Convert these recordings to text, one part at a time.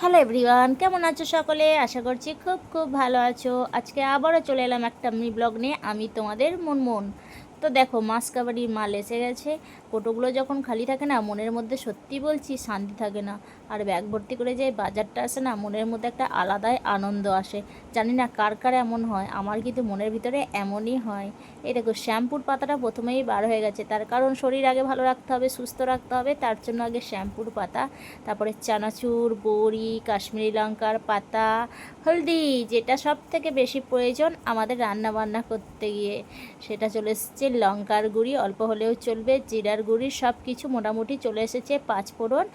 Hello everyone কেমন আছো সকলে? আশা করছি খুব খুব ভালো আছো। আজকে আবারও চলে এলাম একটা মি ব্লগ নিয়ে। আমি তোমাদের মনমন। তো দেখো মাছ কাবাডি মাল এসে গেছে। কোটোগুলো যখন খালি থাকে না, মনের মধ্যে সত্যি বলছি শান্তি থাকে না। আর ব্যাগ ভর্তি করে যে বাজারটা আসে না, মনের মধ্যে একটা আলাদাই আনন্দ আসে। জানি না কার কার এমন হয়, আমার কিন্তু মনের ভিতরে এমনই হয়। এই দেখো, শ্যাম্পুর পাতাটা প্রথমেই বার হয়ে গেছে। তার কারণ শরীর আগে ভালো রাখতে হবে, সুস্থ রাখতে হবে, তার জন্য আগে শ্যাম্পুর পাতা, তারপরে চানাচুর, বড়ি, কাশ্মীরি লঙ্কার পাতা, হলদি, যেটা সব থেকে বেশি প্রয়োজন আমাদের রান্না বান্না করতে গিয়ে। সেটা চলে এসেছে লঙ্কার গুঁড়ি, অল্প হলেও চলবে। জিরার গুঁড়ি সব কিছু মোটামুটি চলে এসেছে পাঁচ ফোড়ন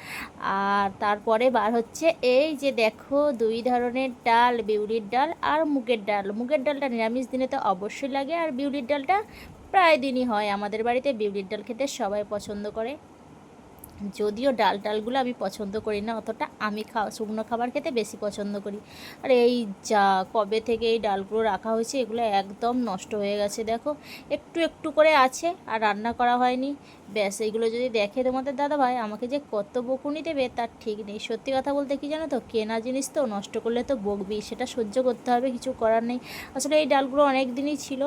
আর তারপরে বার হচ্ছে এই যে দেখো, দুই ধরনের ডাল, বিউলির ডাল আর মুগের ডাল। মুগের ডালটা নিরামিষ দিনে তো অবশ্যই লাগে, আর বিউলির ডালটা প্রায় দিনই হয়। আমাদের বাড়িতে বিউলির ডাল খেতে সবাই পছন্দ করে। যদিও ডাল ডালগুলো আমি পছন্দ করি না, অতটা আমি খাওয়া, শুকনো খাবার খেতে বেশি পছন্দ করি। আর এই যা কবে থেকে এই ডালগুলো রাখা হয়েছে, এগুলো একদম নষ্ট হয়ে গেছে, দেখো। একটু একটু করে আছে, আর রান্না করা হয়নি। ব্যাস, এইগুলো যদি দেখে তোমাদের দাদা ভাই আমাকে যে কত বকুনি দেবে তার ঠিক নেই। সত্যি কথা বলতে কি জানো তো, কেনা জিনিস তো নষ্ট করলে তো বকবি সেটা সহ্য করতে হবে, কিছু করার নেই। আসলে এই ডালগুলো অনেক দিনই ছিল,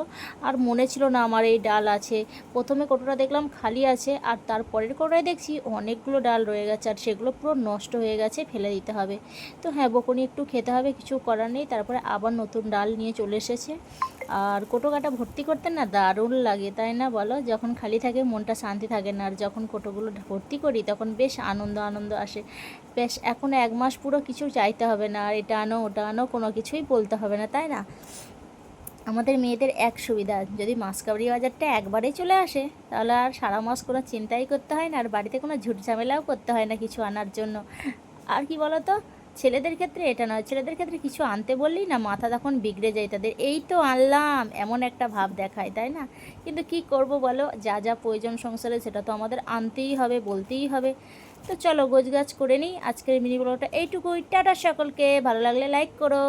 আর মনে ছিল না আমার এই ডাল আছে। প্রথমে কোটোটা দেখলাম খালি আছে, আর তারপরের কোটোটায় দেখছি অনেকগুলো ডাল রয়ে গেছে, আর সেগুলো পুরো নষ্ট হয়ে গেছে, ফেলে দিতে হবে। তো হ্যাঁ বকুনি একটু খেতে হবে, কিছু করার নেই, তারপরে আবার নতুন ডাল নিয়ে চলে এসেছে। আর কোটো কাটা ভর্তি করতে না দারুণ লাগে, তাই না বলো? যখন খালি থাকে মনটা শান্তি থাকে না, আর যখন কোটোগুলো ভর্তি করি তখন বেশ আনন্দ আনন্দ আসে। বেশ, এখন এক মাস পুরো কিছু চাইতে হবে না, আর এটা আনো, ওটা আনো, কোনো কিছুই বলতে হবে না, তাই না? আমাদের মেয়েদের এক সুবিধা, যদি মাসকাবাড়ি বাজারটা একবারেই চলে আসে, তাহলে আর সারা মাস কোনো চিন্তাই করতে হয় না, আর বাড়িতে কোনো ঝুট ঝামেলাও করতে হয় না কিছু আনার জন্য। আর কি বলো তো? ছেলেদের ক্ষেত্রে এটা নয়। ছেলেদের ক্ষেত্রে কিছু আনতে বললেই না মাথা তখন বিগড়ে যায় তাদের। এই তো আনলাম, এমন একটা ভাব দেখায়, তাই না? কিন্তু কি করব বলো? যা যা প্রয়োজন সংসারে সেটা তো আমাদের আনতেই হবে, বলতেই হবে। তো চলো গোছগাছ করে নিই। আজকের মিনি ব্লগটা এইটুকুই। টাটা সকলকে। ভালো লাগলে লাইক করো।